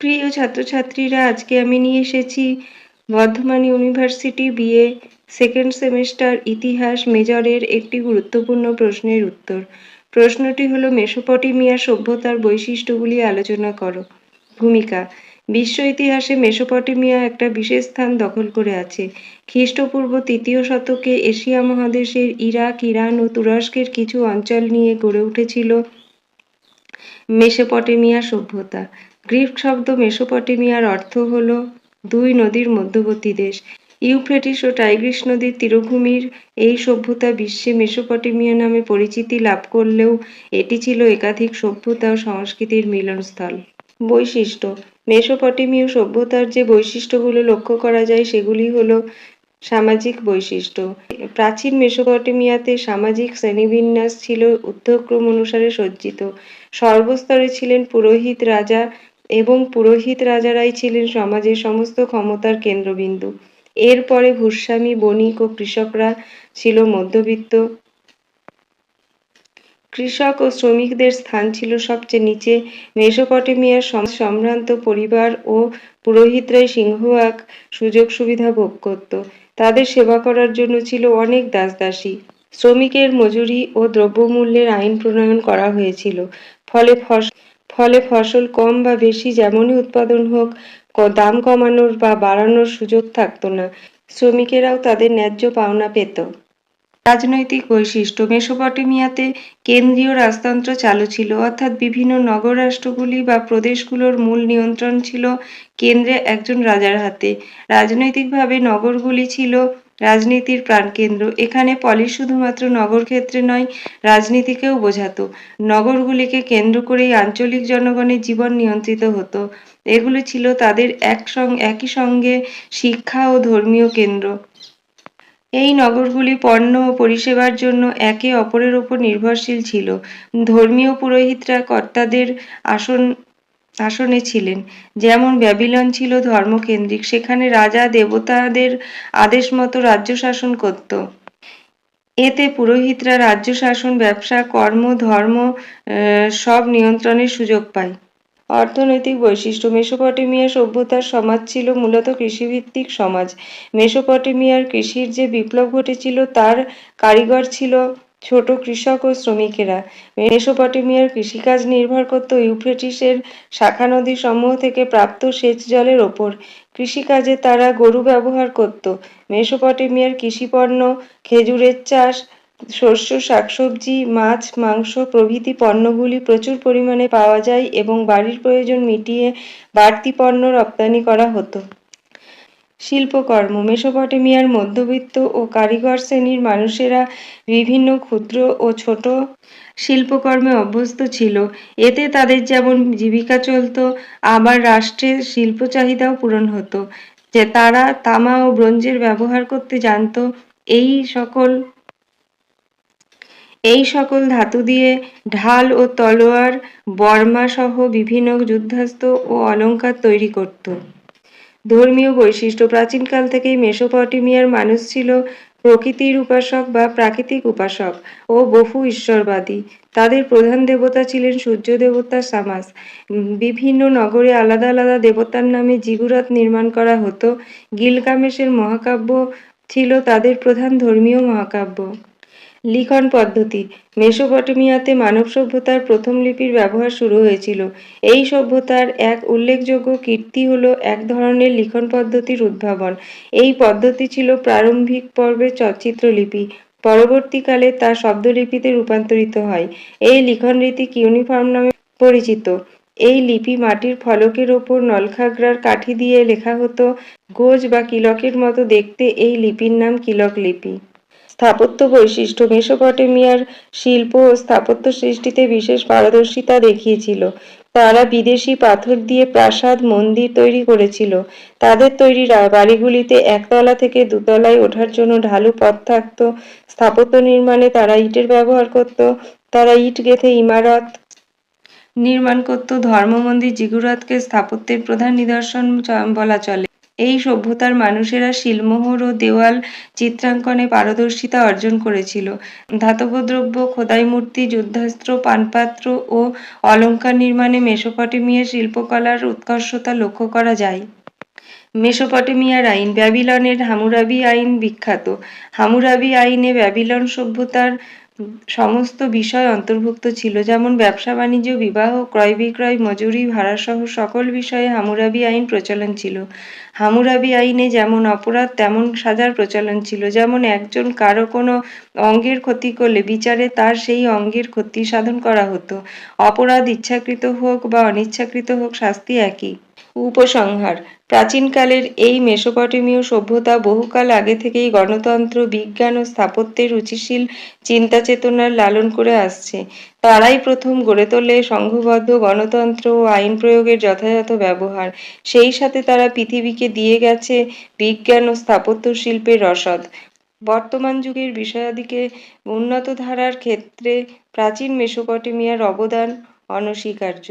প্রিয় ছাত্রছাত্রীরা, আজকে আমি নিয়ে এসেছি Bardhaman university BA second semester ইতিহাস মেজরের একটি গুরুত্বপূর্ণ প্রশ্নের উত্তর। প্রশ্নটি হলো, মেসোপটেমিয়া সভ্যতার বৈশিষ্ট্যগুলি আলোচনা করো। ভূমিকা, বিশ্ব ইতিহাসে মেসোপটেমিয়া একটা বিশেষ স্থান দখল করে আছে। খ্রিস্টপূর্ব তৃতীয় শতকে এশিয়া মহাদেশের ইরাক, ইরান ও তুরস্কের কিছু অঞ্চল নিয়ে গড়ে উঠেছিল মেসোপটেমিয়া সভ্যতা। গ্রিক শব্দ মেসোপটেমিয়ার অর্থ হল দুই নদীর মধ্যবর্তী দেশ। ইউফ্রেটিস ও টাইগ্রিস নদীর তীরভূমির এই সভ্যতা বিশ্বে মেসোপটেমিয়া নামে পরিচিতি লাভ করলেও এটি ছিল একাধিক সভ্যতা ও সংস্কৃতির মিলনস্থল। বৈশিষ্ট্য, মেসোপটেমীয় সভ্যতার যে বৈশিষ্ট্যগুলো লক্ষ্য করা যায় সেগুলি হলো সামাজিক বৈশিষ্ট্য। প্রাচীন মেসোপটেমিয়াতে সামাজিক শ্রেণীবিন্যাস ছিল ঊর্ধ্বক্রম অনুসারে সজ্জিত। সর্বস্তরে ছিলেন পুরোহিত রাজা এবং পুরোহিত রাজারাই ছিলেন সমাজের সমস্ত ক্ষমতার কেন্দ্রবিন্দু। এরপরে ভূস্বামী, বণিক ও কৃষকরা ছিল মধ্যবিত্ত। কৃষক ও শ্রমিকদের স্থান ছিল সবচেয়ে নিচে। মেসোপটেমিয়ার সম্ভ্রান্ত পরিবার ও পুরোহিতরাই সিংহভাগ সুযোগ সুবিধা ভোগ করত। তাদের সেবা করার জন্য ছিল অনেক দাসদাসী। শ্রমিকের মজুরি ও দ্রব্যমূল্যের আইন প্রণয়ন করা হয়েছিল। ফলে ফসল ফলে ফসল কম বা বেশি যেমনই উৎপাদন হোক দাম কমানোর বা বাড়ানোর সুযোগ থাকতো না। শ্রমিকেরাও তাদের ন্যায্য পাওনা পেত। রাজনৈতিক বৈশিষ্ট্য। মেসোপটেমিয়াতে কেন্দ্রীয় রাজতন্ত্র চালু ছিল। অর্থাৎ বিভিন্ন নগর রাষ্ট্রগুলি বা প্রদেশগুলোর মূল নিয়ন্ত্রণ ছিল কেন্দ্রে একজন রাজার হাতে। রাজনৈতিকভাবে নগরগুলি ছিল রাজনীতির প্রাণকেন্দ্র। এখানে পলিশ শুধুমাত্র নগর ক্ষেত্রে নয়, রাজনীতিকেও বোঝাতো। নগরগুলিকে কেন্দ্র করেই আঞ্চলিক জনগণের জীবন নিয়ন্ত্রিত হতো। এগুলি ছিল তাদের এক একই সঙ্গে শিক্ষা ও ধর্মীয় কেন্দ্র। এই নগরগুলি পণ্য ও পরিষেবার জন্য একে অপরের ওপর নির্ভরশীল ছিল। ধর্মীয় পুরোহিতরা কর্তাদের আসন আসনে ছিলেন। যেমন ব্যাবিলন ছিল ধর্মকেন্দ্রিক, সেখানে রাজা দেবতাদের আদেশ মতো রাজ্য শাসন করত। এতে পুরোহিতরা রাজ্য শাসন, ব্যবসা, কর্ম, ধর্ম সব নিয়ন্ত্রণের সুযোগ পায়। অর্থনৈতিক বৈশিষ্ট্য, মেসোপটেমিয়া সভ্যতার সমাজ ছিল মূলত কৃষিভিত্তিক সমাজ। মেসোপটেমিয়ার কৃষির যে বিপ্লব ঘটেছিল, তার কারিগর ছিল ছোট কৃষক ও শ্রমিকেরা মেসোপটেমিয়ার কৃষিকাজ নির্ভর করত ইউফ্রেটিসের শাখা নদী সমূহ থেকে প্রাপ্ত সেচ জলের ওপর। কৃষিকাজে তারা গরু ব্যবহার করত। মেসোপটেমিয়ার কৃষিপণ্য, খেজুরের চাষ, শস্য, শাকসবজি, মাছ, মাংস প্রভৃতি পণ্যগুলি প্রচুর পরিমাণে পাওয়া যায় এবং বাড়ির প্রয়োজন মিটিয়ে বাড়তি পণ্য রপ্তানি করা হতো। শিল্পকর্ম, মেসোপটেমিয়ার মধ্যবিত্ত ও কারিগর শ্রেণির মানুষেরা বিভিন্ন ক্ষুদ্র ও ছোট শিল্পকর্মে অভ্যস্ত ছিল। এতে তাদের যেমন জীবিকা চলত আবার রাষ্ট্রের শিল্প চাহিদাও পূরণ হতো। যে তারা তামা ও ব্রোঞ্জের ব্যবহার করতে জানত, এই সকল এই সকল ধাতু দিয়ে ঢাল ও তলোয়ার, বর্মা সহ বিভিন্ন যুদ্ধাস্ত্র ও অলঙ্কার তৈরি করত। ধর্মীয় বৈশিষ্ট্য। প্রাচীনকাল থেকেই মেসোপটেমিয়ার মানুষ ছিল প্রকৃতির উপাসক বা প্রাকৃতিক উপাসক ও বহু ঈশ্বরবাদী। তাদের প্রধান দেবতা ছিলেন সূর্য দেবতা সামাস। বিভিন্ন নগরে আলাদা আলাদা দেবতার নামে জিগুরত নির্মাণ করা হতো। গিলগামেশের মহাকাব্য ছিল তাদের প্রধান ধর্মীয় মহাকাব্য। লিখন পদ্ধতি। মেসোপটেমিয়াতে মানব সভ্যতার প্রথম লিপির ব্যবহার শুরু হয়েছিল। এই সভ্যতার এক উল্লেখযোগ্য কীর্তি হল এক ধরনের লিখন পদ্ধতির উদ্ভাবন। এই পদ্ধতি ছিল প্রারম্ভিক পর্বের লিপি পরবর্তীকালে তা শব্দলিপিতে রূপান্তরিত হয়। এই লিখন রীতি কিউনিফর্ম নামে পরিচিত। এই লিপি মাটির ফলকের ওপর নলখাগড়ার কাঠি দিয়ে লেখা হতো, গোজ বা কিলকের মতো দেখতে এই লিপির নাম কিলক লিপি। স্থাপত্য বৈশিষ্ট্য। মেসোপটেমিয়ার শিল্প ও স্থাপত্য সৃষ্টিতে বিশেষ পারদর্শিতা দেখিয়েছিল। তারা বিদেশি পাথর দিয়ে প্রাসাদ, মন্দির তৈরি করেছিল। তাদের তৈরি বাড়িগুলিতে একতলা থেকে দুতলায় ওঠার জন্য ঢালু পথ থাকত। স্থাপত্য নির্মাণে তারা ইটের ব্যবহার করত। তারা ইট গেঁথে ইমারত নির্মাণ করত। ধর্ম মন্দির জিগুরাতকে স্থাপত্যের প্রধান নিদর্শন বলা চলে। এই সভ্যতার মানুষেরা শিলমোহর ও দেওয়াল চিত্রাঙ্কনে পারদর্শিতা অর্জন করেছিল। ধাতব দ্রব্য খোদাই মূর্তি যুদ্ধাস্ত্র, পানপাত্র ও অলঙ্কার নির্মাণে মেসোপটেমিয়া শিল্পকলার উৎকর্ষতা লক্ষ্য করা যায়। মেসোপটেমিয়ার আইন ব্যাবিলনের হামুরাবি আইন বিখ্যাত। হামুরাবি আইনে ব্যাবিলন সভ্যতার সমস্ত বিষয় অন্তর্ভুক্ত ছিল, যেমন ব্যবসা, বাণিজ্য, বিবাহ, ক্রয় বিক্রয়, মজুরি ভাড়াসহ সকল বিষয়ে হামুরাবি আইন প্রচলন ছিল। হামুরাবি আইনে যেমন অপরাধ, তেমন সাজার প্রচলন ছিল। যেমন একজন কারও কোনো অঙ্গের ক্ষতি করলে বিচারে তার সেই অঙ্গের ক্ষতি সাধন করা হতো। অপরাধ ইচ্ছাকৃত হোক বা অনিচ্ছাকৃত হোক, শাস্তি একই। উপসংহার। প্রাচীনকালের এই মেসোপটেমীয় সভ্যতা বহুকাল আগে থেকেই গণতন্ত্র, বিজ্ঞান ও স্থাপত্যের রুচিশীল চিন্তা চেতনার লালন করে আসছে। তারাই প্রথম গড়ে তোলে সংঘবদ্ধ গণতন্ত্র ও আইন প্রয়োগের যথাযথ ব্যবহার। সেই সাথে তারা পৃথিবীকে দিয়ে গেছে বিজ্ঞান ও স্থাপত্য শিল্পের রসদ। বর্তমান যুগের বিষয়াদিকে উন্নত ধারার ক্ষেত্রে প্রাচীন মেসোপটেমিয়ার অবদান অনস্বীকার্য।